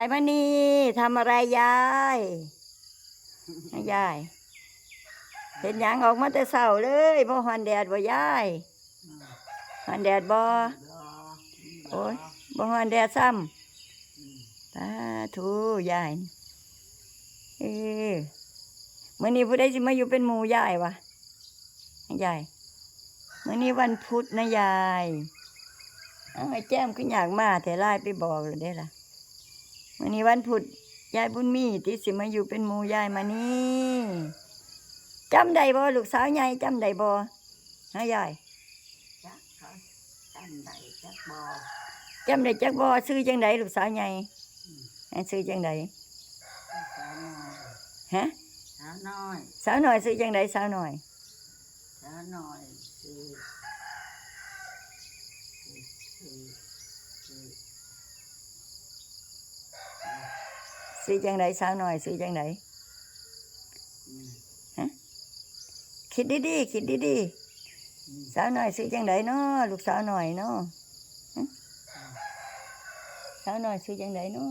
ไอ้มานี่ทำอะไรยายยาย เห็นหยังออกมาแต่เช้าเลยบ่ฮอนแดดบ่ยายฮอนแดดบ่โอ้ยบ่ฮอนแดดซ้ำตาทูยายเออมื้อนี้ผู้ใดสิมาอยู่เป็นหมู่ยายวะยายมื้อนี้วันพุธนะยาย เอาไอ้แจ้มขึ้นอยากมาแต่ไล่ไปบอกเลยได้ล่ะ วันนี้วันพุธยายบุญมีที่สิมาอยู่เป็นหมูยายมานี่จำได้บ่ลูกสาวใหญ่จำได้บ่ฮะยายจักเขาตั้งใดจักบอจำได้จักบ่ซื้อจังไดลูกสาวใหญ่ให้ซื้อจังไดสาวน้อยฮะสาวน้อยสาวหน่อยซื้อจังไดสาวหน่อยสาวน้อยคือคือคือ ซื้อจังไดสาวหน่อย ซื้อจังไดอืมคิดดีๆคิดดีอืมๆสาวหน่อยซื้อจังไดเนาะลูกสาวหน่อยเนาะฮะสาวหน่อยซื้อจังไดเนาะ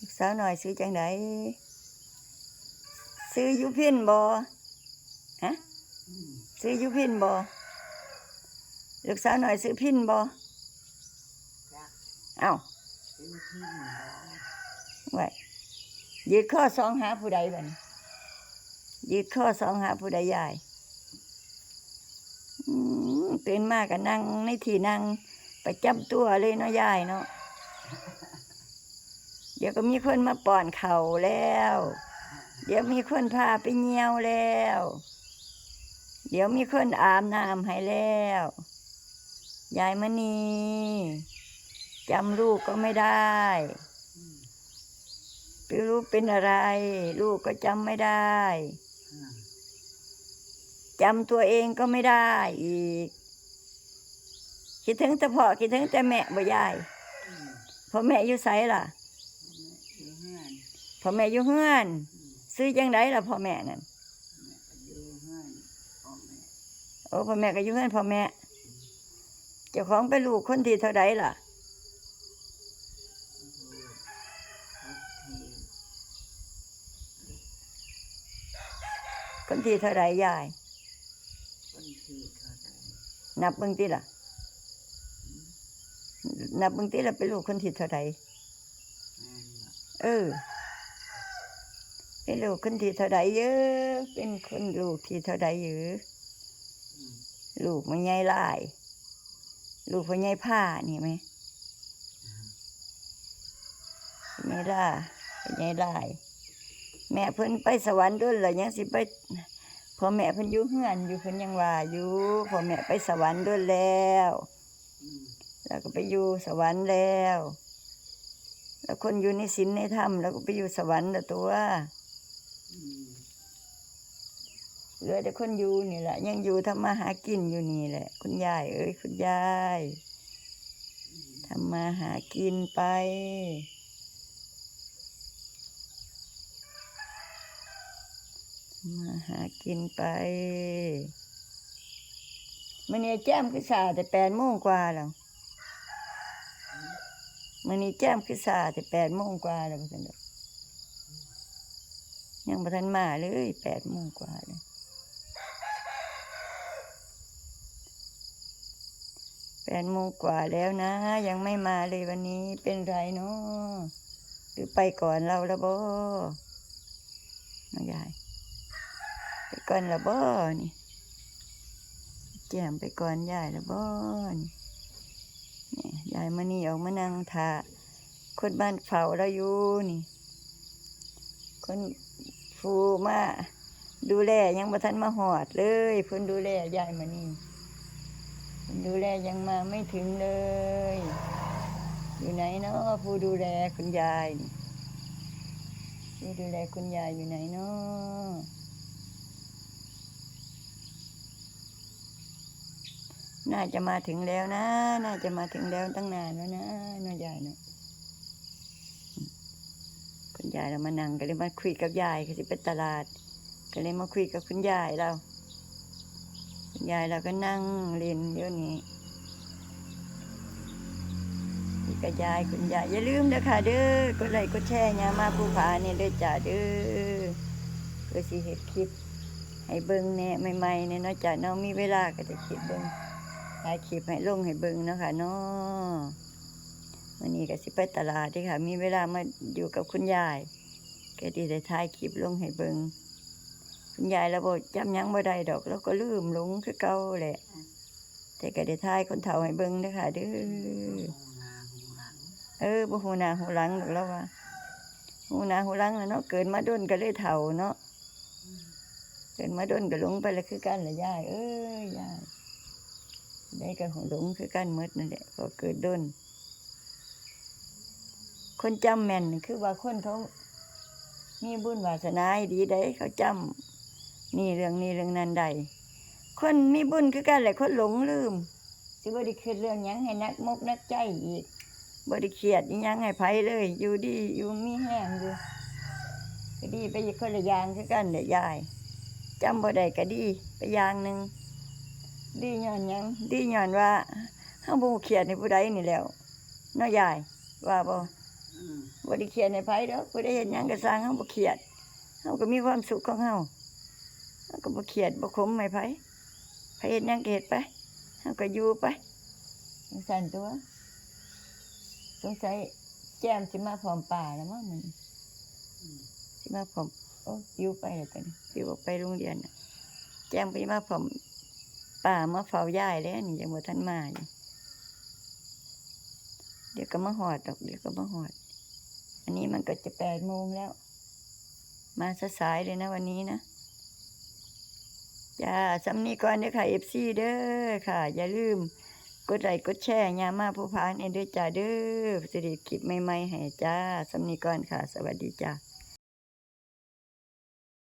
ลูกสาวหน่อยซื้อจังไดซื้ออยู่พินบ่ฮะอืมซื้ออยู่พินบ่ลูกสาวหน่อยซื้อพินบ่จักเอ้าซื้อที่หนึ่ง ไว้ยืดข้อสองหาผู้ใดบันยืดข้อสองหาผู้ใดยายตื่นมากก็นั่งในที่นั่งไประจำตัวเลยเนาะยายเนาะเดี๋ยวก็มีคนมาป้อนเข่าแล้ว เดี๋ยวมีคนพาไปเยี่ยวแล้ว เดี๋ยวมีคนอาบน้ำให้แล้ว ยายมณี จำลูกก็ไม่ได้อืมไม่รู้เป็นอะไร ลูกก็จำไม่ได้อืมจำตัวเองก็ไม่ได้อีก คิดถึงแต่พ่อคิดถึงแต่แม่บ่ยายอืมพ่อแม่อยู่ไสล่ะอยู่เฮือนพ่อแม่อยู่เฮือนอืมซื้อจังไดล่ะพ่อแม่นั่นแม่ก็อยู่เฮือนพ่อแม่โอ้พ่อแม่ก็อยู่เฮือนพ่อแม่เจ้าของเป็นลูกคนที่เท่าใดล่ะ อยู่ คนที่เท่าใดยายคนที่เท่าใดนับเบิ่งติล่ะ นับเบิ่งติล่ะเป็นลูกคนที่เท่าใดเออ เป็นลูกคนที่เท่าใดเยอะ เป็นคนลูกที่เท่าใดเยอะลูกมันใหญ่ลาย ลูกมันใหญ่ผ้านี่ไหมใหญ่ล่าใหญ่หลาย แม่เพิ่นไปสวรรค์ด้วยเหรอยังสิไปพ่อแม่เพิ่นอยู่เฮือนอยู่เพิ่นยังว่าอยู่พ่อแม่ไปสวรรค์ด้วยแล้ว แล้วก็ไปอยู่สวรรค์แล้ว แล้วคนอยู่ในศีลในธรรมแล้วก็ไปอยู่สวรรค์แล้วตัวเหลือแต่คนอยู่นี่แหละ ยังอยู่ทำมาหากินอยู่นี่แหละ คุณยายเอ้ยคุณยายทำมาหากินไปทำ มาหากินไปมันนี่แจ้มคือสาแต่แปดโมงกว่าแล้วมันนี่แจ้มคือสาแต่แปดโมงกว่าแล้วพ่ทันดอกยังบ่ทันมาเลยแปดโมงกว่าเลยแปดโมงกว่าแล้วนะ ยังไม่มาเลยวันนี้เป็นไรเนาะหรือไปก่อนเราแล้วบ่น้องยายไป ก่อนล้วบ่นี่แจมไปก่อนยายล้วบ่นี่นี่ยายมานี่ออกมานั่งทาคนบ้านเฝ้าเราอยู่นี่ คนฟูมาดูแลยังบ่ทันมาหอดเลยเพิ่นดูแลยายมานี่ดูแลยังมาไม่ถึงเลย อยู่ไหนเนาะผู้ดูแลคุณยายนี่ผู้ดูแลคุณยายอยู่ไหนเนาะ น่าจะมาถึงแล้วนะ น่าจะมาถึงแล้วตั้งนานแล้วนะน้อยายเนาะคุณยายเรามานั่งก็เลยมาคุยกับยายก็สิไปตลาด ก็เลยมาคุยกับคุณยายเราคุณยายเราก็นั่งเล่นเดี๋ยวนี้กับยายคุณยายอย่าลืมนะค่ะเด้อกดไลค์กดแชร์ยามาผู้ผาเนี่ยเด้อจ้าเด้อเพื่อสิเฮ็ดคลิปให้เบิ่งแน่ใหม่ๆเนี่ยนาะจ้าเนาะมีเวลาก็จะคลิปเบิ่ง ถ่ายคลิปให้ลงให้เบิ่งเนาะค่ะเนาะวันนี้ก็สิไปตลาดเด้อค่ะ มีเวลามาอยู่กับคุณยายก็ดีได้ถ่ายคลิปลงให้เบิ่งคุณยายแล้วบ่จำยังบ่ได้ดอก แล้วก็ลืมหลงคือเก่าแหละ แต่ก็ได้ถ่ายคนเฒ่าให้เบิ่งเด้อค่ะเด้อเออบ่ฮู้หน้าฮู้หลังดอกแล้วว่าฮู้หน้าฮู้หลังแล้วเนาะเกิดมาดนก็เลยเฒ่าเนาะเกิดมาดนก็หลงไปแล้วคือกันละยาย เอ้ยยาย ได้ก็หลงคือกันหมดนั่นแหละก็เกิดดนคนจำแม่นคือว่าคนเขามีบุญวาสนาดีได้เขาจำนี่เรื่องนี้เรื่องนั้นได้คนมีบุญคือกันแหละคนหลงลืมสิบ่ได้คิดเรื่องยังให้นักมกนักใจอีกบริเครียดยังให้ไผเลย อยู่ดีอยู่มีแห้งอยู่ก็ดีไปอีกคนละอย่างคือกันเด้อยายจำบ่ได้ก็ดีไปอย่างหนึ่ง ดีย้อนหยัง ดีย้อนว่าเฮาบ่เครียดในผู้ใดนี่แหล้วเนาะยายว่าบ่อืมบ่ได้เครียดในไผดอกผู้ใดเฮ็ดหยังก็สร้างเฮาบ่เครียดเฮาก็มีความสุขของเฮาเฮาก็บ่เครียดบ่ขมให้ไผไผเฮ็ดหยังก็เฮ็ดไปเฮาก็อยู่ไปจังซั่นตัวสงสัยแก้มสิมาพร้อมป่าแล้วมั้งมันสิมาพร้อมโอ้ปิวไปแล้วตอนนี้ปิวออกไปโรงเรียนน่ะแก้มไปมาพร้อม ป่ามาเฝ้ายายแล้วนี่ยังบ่ทันมาอยู่เดี๋ยวก็มาหอดดอกเดี๋ยวก็มาหอด อันนี้มันก็จะแปดโมงแล้ว มาซะสายเลยนะวันนี้นะจ้าสำนีก่อนเด้อค่ะเอฟซีเด้อค่ะ อย่าลืม กดไลค์กดแชร์ยามาผู้พานเด้อจ้าเด้อสิริคลิปใหม่ๆให้จ้าสำนีก่อนค่ะ สวัสดีจ้า